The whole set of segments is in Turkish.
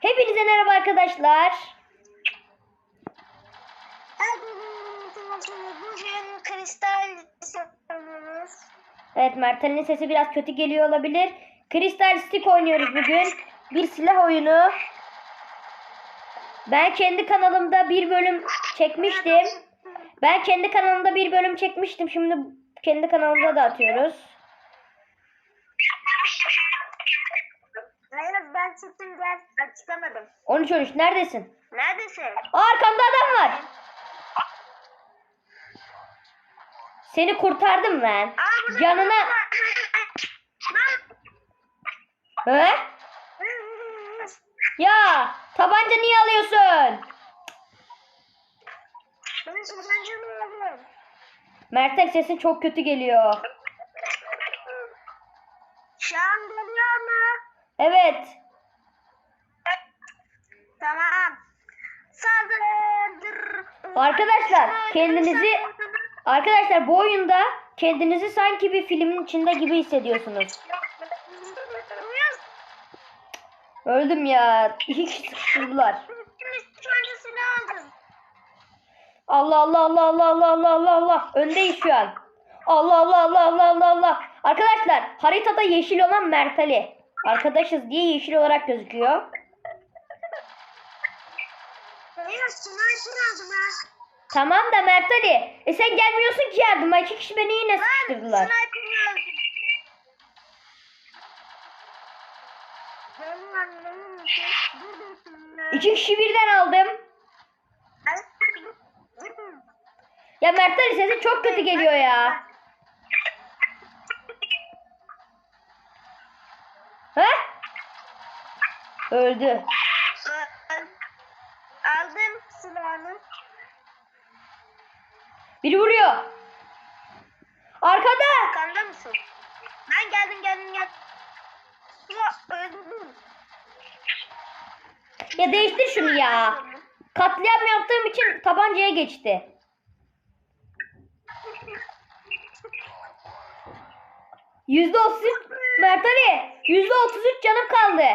Hepinize merhaba arkadaşlar. Bugün kristal oynuyoruz. Evet Mert'in sesi biraz kötü geliyor olabilir. Kristal Stick oynuyoruz bugün. Bir silah oyunu. Ben kendi kanalımda bir bölüm çekmiştim. Ben kendi kanalımda bir bölüm çekmiştim. Şimdi kendi kanalımda da atıyoruz. Ben çıktım gel açıklamadım. 13 13 neredesin? Neredesin? Aa, arkamda adam var. Seni kurtardım ben. Aa, Canına... He? Ya tabanca niye alıyorsun? Ben tabancamı aldım. Sesin çok kötü geliyor. Şu an geliyor mu? Evet. Tamam. Saldır. Arkadaşlar, kendinizi- Arkadaşlar bu oyunda kendinizi sanki bir filmin içinde gibi hissediyorsunuz. Öldüm ya. İki kişi sıkıştırdılar. Allah Allah Allah Allah Allah Allah Allah Allah. Öndeyiz şu an. Allah Allah Allah Allah Allah Allah. Arkadaşlar haritada yeşil olan Mert Ali. Arkadaşız diye yeşil olarak gözüküyor. Aldım ha. Tamam da Mert Ali. E sen gelmiyorsun ki yardıma. İki kişi beni yine sıkıştırdılar. sniper aldım. Benim annemin için buradasın ya. İki kişi birden aldım. Ya Mert Ali sesin çok kötü geliyor ya. He? Öldü. Ya değiştir şunu ya. Katliam yaptığım için tabancaya geçti. Yüzde otuz üç Mert Ali. Yüzde otuz üç canım kaldı.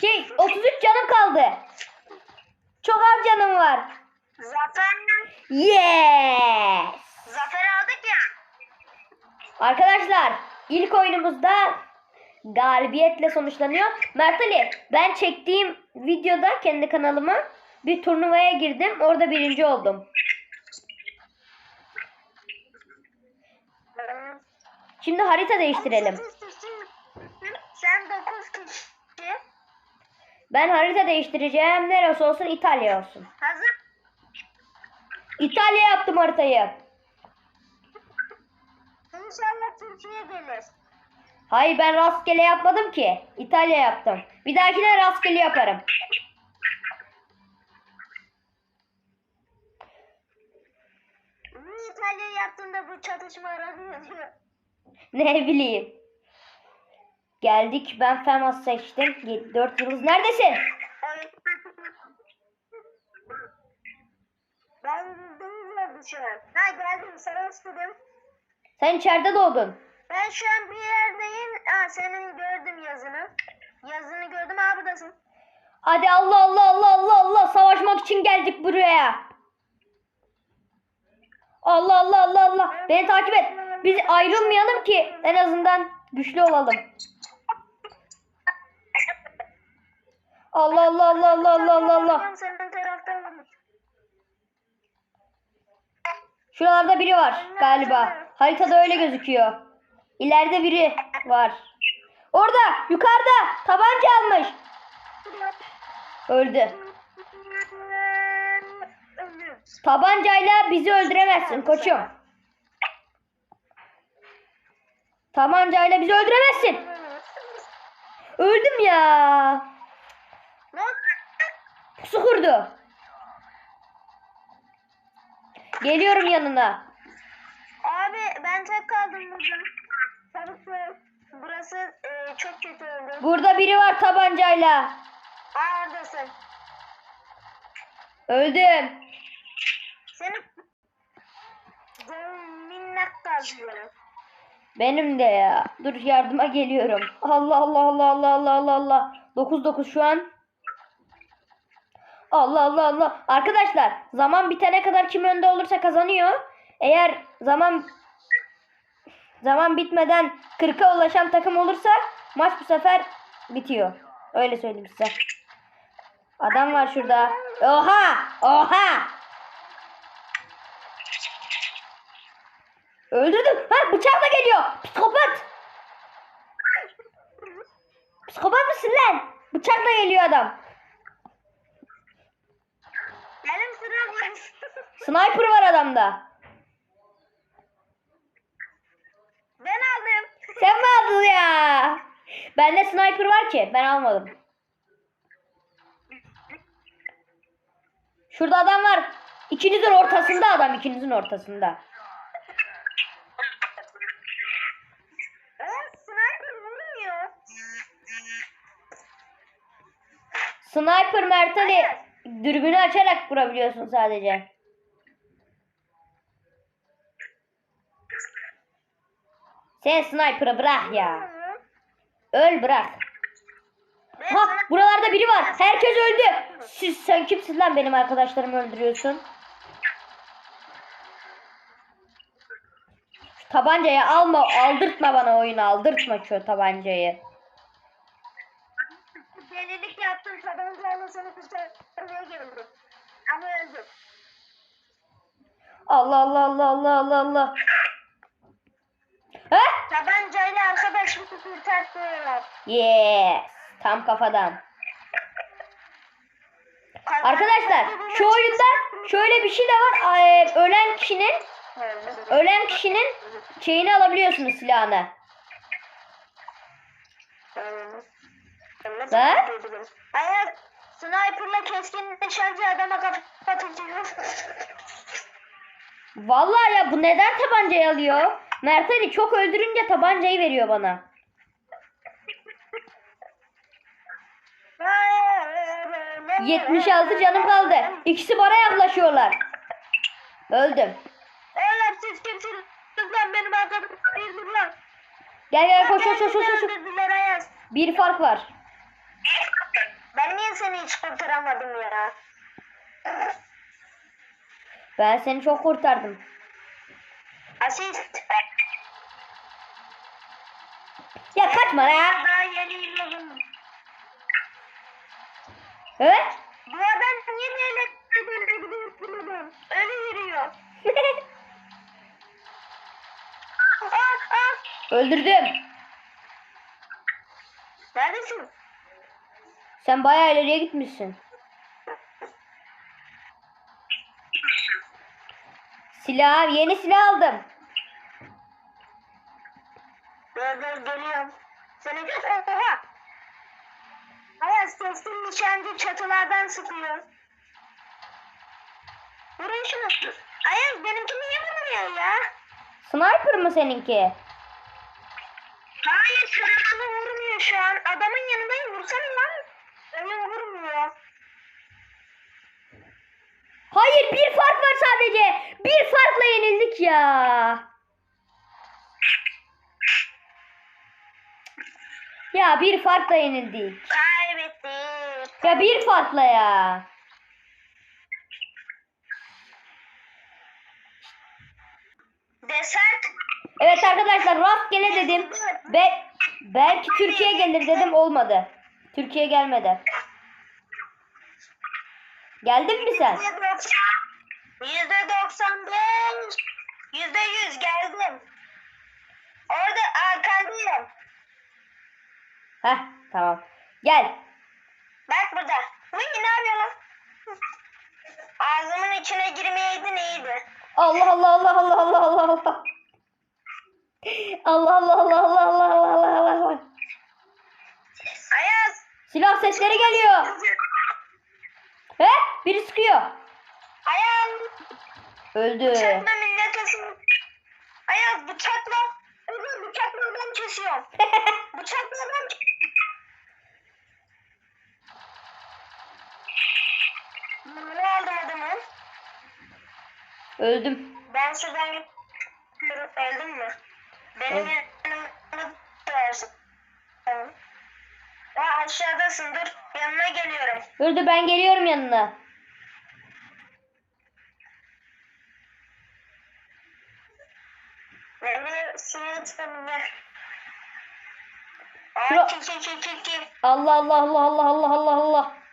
Şey otuz üç canım kaldı. Çok az canım var. Zafer Yes. Zafer aldık ya. Arkadaşlar ilk oyunumuzda galibiyetle sonuçlanıyor. Mert Ali ben çektiğim videoda kendi kanalıma bir turnuvaya girdim. Orada birinci oldum. Şimdi harita değiştirelim. Sen 9 kişi. Ben harita değiştireceğim. Neresi olsun İtalya olsun. Hazır. İtalya yaptım haritayı. İnşallah Türkiye gelir. Hayır ben rastgele yapmadım ki. İtalya yaptım. Bir dahakine rastgele yaparım. Niye İtalya yaptığında bu çatışma aranıyor? Ne bileyim. Geldik. Ben Femas seçtim. 4 yıldız. Neredesin? Ben bilmiyorum şu an. Ha geldim sana istedim. Sen içeride doğdun. Ben şu an bir yerdeyim. Aa senin gördüm yazını. Yazını gördüm abi buradasın. Hadi Allah Allah Allah Allah Allah savaşmak için geldik buraya. Allah Allah Allah Allah. Beni takip et. Biz ayrılmayalım ki en azından güçlü olalım. Allah Allah Allah Allah Allah Allah Allah. Şuralarda biri var galiba. Haritada öyle gözüküyor. İleride biri var. Orada yukarıda tabanca almış. Öldü. Tabancayla bizi öldüremezsin koçum. Tabancayla bizi öldüremezsin. Öldüm ya. Pusu kurdu. Geliyorum yanına. Abi ben tek kaldım burada. Burası e, çok kötü oldu. Burada biri var tabancayla. Aa oradasın. Öldüm. Seni Canım minnak kazıyorum. Benim de ya. Dur yardıma geliyorum. Allah Allah Allah Allah Allah Allah Allah. 9 9 şu an. Allah Allah Allah. Arkadaşlar zaman bitene kadar kim önde olursa kazanıyor. Eğer zaman zaman bitmeden 40'a ulaşan takım olursa maç bu sefer bitiyor. Öyle söyleyeyim size. Adam var şurada. Oha! Oha! Öldürdüm. Ha bıçak da geliyor. Psikopat. Psikopat mısın lan? Bıçakla geliyor adam. Benim sıram var. Sniper var adamda. Ben aldım. Sen mi aldın ya? Bende sniper var ki ben almadım. Şurada adam var. İkinizin ortasında adam ikinizin ortasında. Sniper. Sniper Mertali dürbünü açarak vurabiliyorsun sadece. Sen sniper'ı bırak ya. Öl bırak. Ha buralarda biri var. Herkes öldü. Siz sen kimsin lan benim arkadaşlarımı öldürüyorsun? Şu tabancayı alma, aldırtma bana oyunu, aldırtma şu tabancayı. Delilik yaptım. Tabancayla seni kurtarmaya geldim. Ama öldüm. Allah Allah Allah Allah Allah Allah. He? Arkadaşımı kurtartılar. Yes. Tam kafadan. Arkadaşlar şu oyunda şöyle bir şey de var. E, Ölen kişinin ölen kişinin şeyini alabiliyorsunuz silahını. Ha? Hayır. Sniper'la keskin nişancı adama kafa atıyor. Vallahi ya bu neden tabancayı alıyor? Mert Ali çok öldürünce tabancayı veriyor bana. Hayır. 76 canım kaldı. İkisi bana yaklaşıyorlar. Öldüm. Oğlum siz kimsiniz lan benim arkamda değildir lan. Gel gel koş koş koş koş. koş. Bir fark var. Ben niye seni hiç kurtaramadım ya? Ben seni çok kurtardım. Asist. Ya kaçma ya. Daha yeni yılladım. He? Bu adam niye böyle gidiyor Öyle yürüyor. Ah ah. Öldürdüm. Neredesin? Sen bayağı ileriye gitmişsin. Silah, yeni silah aldım. Dur geliyorum. Seni... Oha! Ayaz keskin nişancı çatılardan sıkıyor. Vurun şunu. Ayaz benimki niye vurmuyor ya? Sniper mı seninki? Hayır sırasını vurmuyor şu an. Adamın yanındayım vursana lan. Öyle vurmuyor. Hayır bir fark var sadece. Bir farkla yenildik ya. Ya bir farkla yenildik. Kaybettik. Ya bir farkla ya. Desert. Evet arkadaşlar rastgele dedim. Ve belki Türkiye gelir dedim olmadı. Türkiye gelmedi. Geldin mi sen? Yüzde doksan beş. Yüzde yüz geldim. Orada arkandayım. Heh tamam. Gel. Bak burada. Uy ne yapıyorsun? Ağzımın içine girmeyeydin iyiydi. Allah Allah Allah Allah Allah Allah Allah. Allah Allah Allah Allah Allah Allah Allah Allah. Ayaz. Silah sesleri geliyor. He? Biri sıkıyor. Ayaz. Öldü. Bıçakla millete sın- Ayaz bıçakla. Öbür bıçakla adam kesiyor. Bıçakla adam kesiyor. Öldüm. Ben şuradan yürüp öldüm mü? Benim evet. yanımda varsın. Ya aşağıdasın dur yanına geliyorum. Dur dur ben geliyorum yanına. Beni sinir Allah Allah Allah Allah Allah Allah Allah.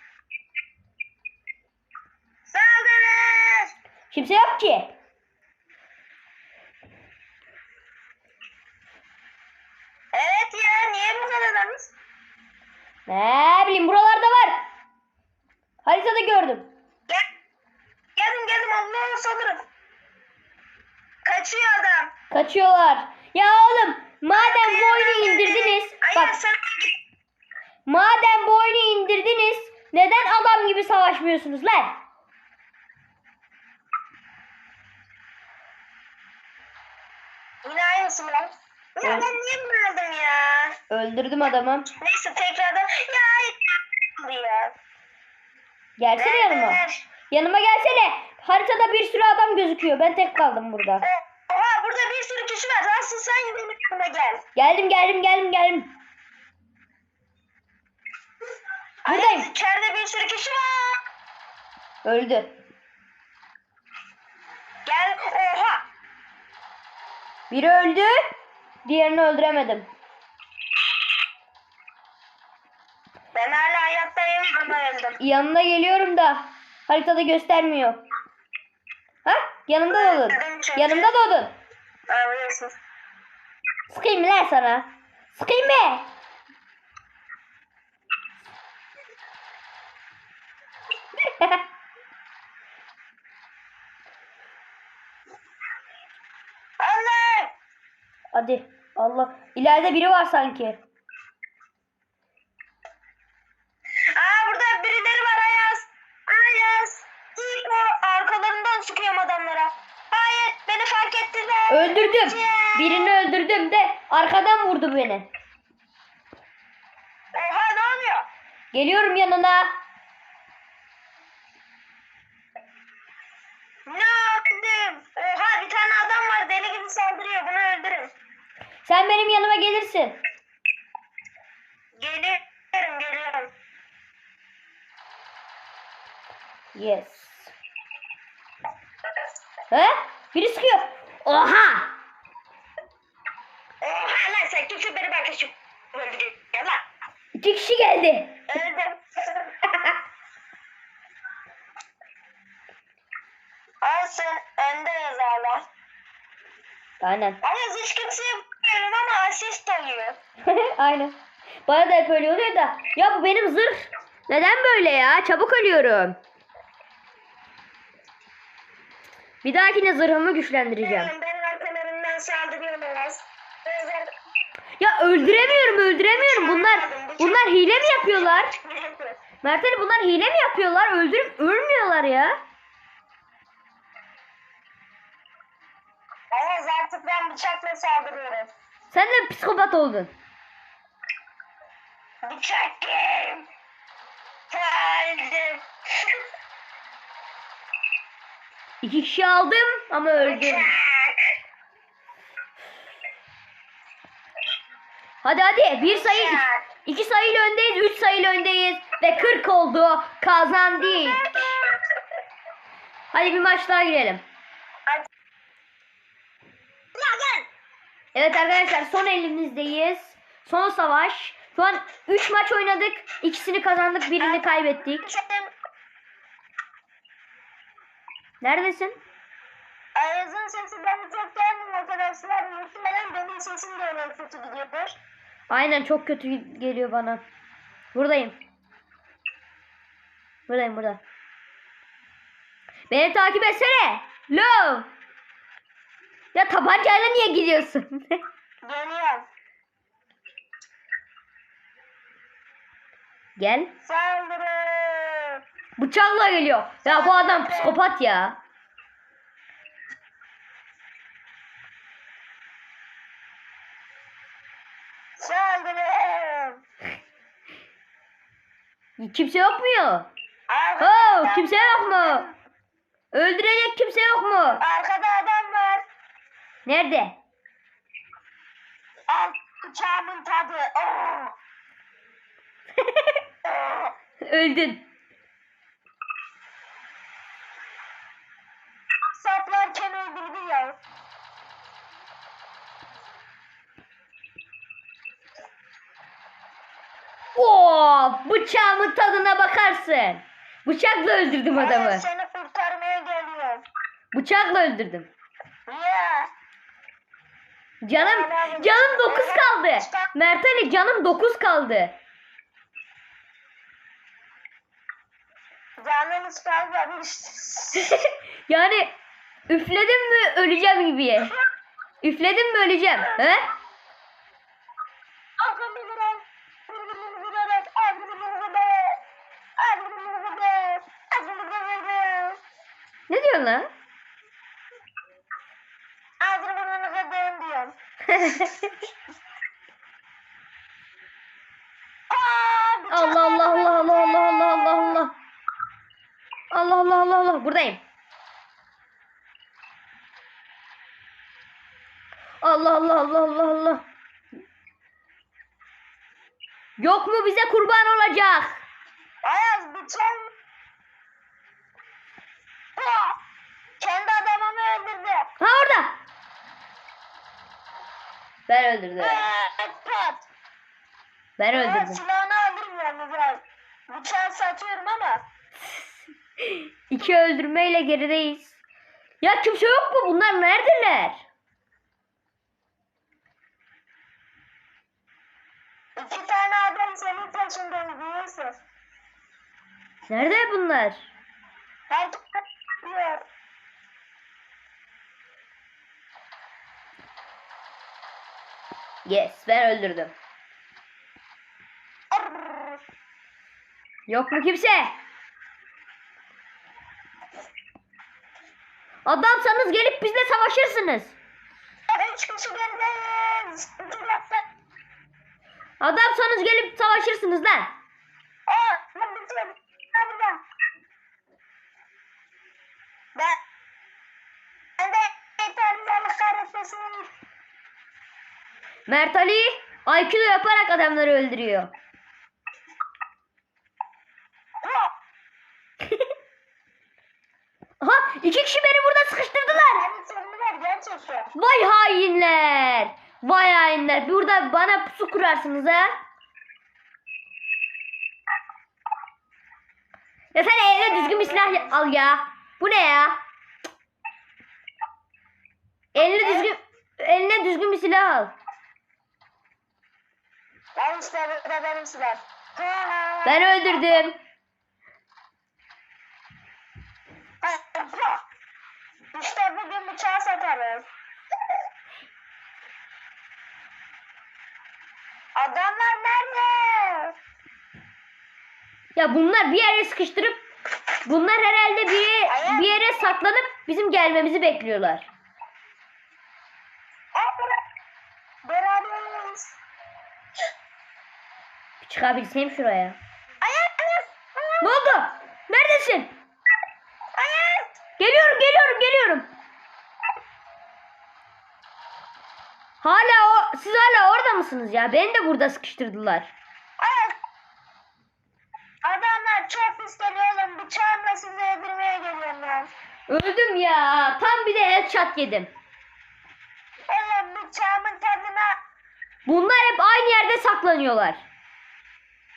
Kimse yok ki. Evet ya niye bu kadar? Ne bileyim buralarda var. Haritada gördüm. Gel. Geldim geldim Allah'a saldırın. Kaçıyor adam. Kaçıyorlar. Ya oğlum madem bu oyunu indirdiniz. Ay Bak sen madem bu oyunu indirdiniz. Neden adam gibi savaşmıyorsunuz lan? Yine aynısı mı lan? Ya ben niye aldım ya? Öldürdüm adamı. Neyse tekrardan. Ya hayır. Ya. Gelsene yanıma. Ver. Yanıma gelsene. Haritada bir sürü adam gözüküyor. Ben tek kaldım burada. Oha burada bir sürü kişi var. Asıl sen benim yanıma gel. Geldim geldim geldim geldim. Buradayım. Ay, içeride bir sürü kişi var. Öldü. Gel. Oha. Biri öldü. Diğerini öldüremedim. Ben hala hayattayım ama öldüm. Yanına geliyorum da haritada göstermiyor. Ha? Yanımda doğdun. Yanımda doğdun. Ağlıyorsun. Sıkayım mı lan sana? Sıkayım mı? Allah. Hadi. Allah. İleride biri var sanki. Aa burada birileri var Ayaz. Ayaz. Iko. Arkalarından sıkıyorum adamlara. Hayır beni fark ettiler. Öldürdüm. Birini öldürdüm de arkadan vurdu beni. Oha ne oluyor? Geliyorum yanına. Ne yaptım? Oha bir tane adam var deli gibi saldırıyor. Bunu öldürün. Sen benim yanıma gelirsin. Geliyorum geliyorum. Yes. He? Biri sıkıyor. Oha! Oha lan sen kimsin benim arkadaşım öldürüyor lan. İki kişi geldi. Öldüm. Olsun öndeyiz hala. Aynen. Ama hiç kimseye vurmuyorum ama asist oluyor. Aynen. Bana da hep öyle oluyor da. Ya bu benim zırh. Neden böyle ya? Çabuk ölüyorum. Bir dahakine zırhımı güçlendireceğim. Benim, benim arkalarından saldırıyorlar. Özel- Ya öldüremiyorum, öldüremiyorum. Bunlar bunlar hile mi yapıyorlar? Mert Ali bunlar hile mi yapıyorlar? Öldürüp ölmüyorlar ya. Evet artık ben bıçakla saldırıyorum. Sen de psikopat oldun. Bıçak kim? İki kişi aldım ama öldüm. Hadi hadi bir sayı iki sayıyla öndeyiz, üç sayıyla öndeyiz ve 40 oldu. Kazandık. Hadi bir maç daha girelim. Evet arkadaşlar son elimizdeyiz. Son savaş. Şu an 3 maç oynadık. İkisini kazandık, birini kaybettik. Neredesin? Ayaz'ın sesi bana çok gelmiyor arkadaşlar. Muhtemelen benim sesim de öyle kötü gidiyordur. Aynen çok kötü geliyor bana. Buradayım. Buradayım burada. Beni takip etsene. Lo. Ya tabancayla niye gidiyorsun? Geliyorum. Gel. Saldırın. Bıçakla geliyor. Ya bu adam psikopat ya. Saldırın. Kimse yok mu Oh, kimse yok mu? Öldürecek kimse yok mu? Arkada adam var. Nerede? Al bıçağımın tadı. Oh. Öldün. Ken öldürdü ya. Oo, bıçağımın tadına bakarsın. Bıçakla öldürdüm adamı. Evet, seni kurtarmaya geliyorum. Bıçakla öldürdüm. Niye? Canım canım şey 9 kaldı. Mert Ali canım 9 kaldı. Canınız kalmamış. yani üfledim mi öleceğim gibi. Üfledim mi öleceğim. He? Ne diyorsun lan? Allah Allah Allah. Allah Allah Allah. Allah Allah Allah Allah buradayım. Allah Allah Allah Allah Allah. Yok mu bize kurban olacak? Ayaz bıçak. Aa, Kendi adamımı öldürdü. Ha orada. Ben öldürdüm. Aa, Pat. Ben Evet, öldürdüm. silahını alırım yalnız biraz. Bıçağı satıyorum ama. İki öldürmeyle gerideyiz. Ya kimse yok mu? Bunlar neredeler? İki tane adam senin peşinden biliyorsun. Nerede bunlar? Herkes biliyor. Yes ben öldürdüm. Yok mu kimse? Adamsanız gelip bizle savaşırsınız. Üç kişi geldiniz. Adamsanız gelip savaşırsınız lan. Ben de. Mert Ali Aikido yaparak adamları öldürüyor. Aha iki kişi beni burada sıkıştırdılar. Vay hainler. Vay hainler. Burada bana pusu kurarsınız ha. Ya sen eline düzgün bir silah al ya. Bu ne ya? Eline düzgün eline düzgün bir silah al. Ben işte burada benim silah. Ben öldürdüm. İşte bugün bıçağı satarız. Adamlar nerede? Ya bunlar bir yere sıkıştırıp bunlar herhalde bir bir yere saklanıp bizim gelmemizi bekliyorlar. Beraberiz. Çıkabilsem şuraya. Ayak ayak. Ne oldu? Neredesin? Ayak. Geliyorum, geliyorum, geliyorum. Hala o siz hala orada mısınız ya? Beni de burada sıkıştırdılar. Ayak. Adamlar çok geliyor oğlum. Bıçağımla sizi öldürmeye geliyorum ben. Öldüm ya. Tam bir de headshot yedim. Oğlum bıçağımın tadına Bunlar hep aynı yerde saklanıyorlar.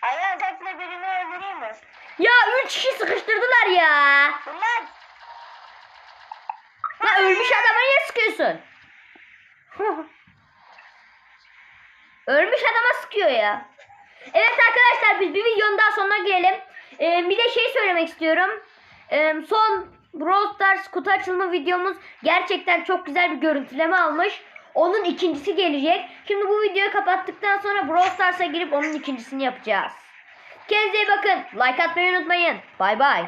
Ayak tekle birini öldüreyim mi? Ya üç kişi sıkıştırdılar ya. Bunlar La ölmüş adama niye sıkıyorsun? ölmüş adama sıkıyor ya. Evet arkadaşlar biz bir videonun daha sonuna gelelim. Ee, bir de şey söylemek istiyorum. Ee, son Brawl Stars kutu açılma videomuz gerçekten çok güzel bir görüntüleme almış. Onun ikincisi gelecek. Şimdi bu videoyu kapattıktan sonra Brawl Stars'a girip onun ikincisini yapacağız. Kendinize iyi bakın. Like atmayı unutmayın. Bay bay.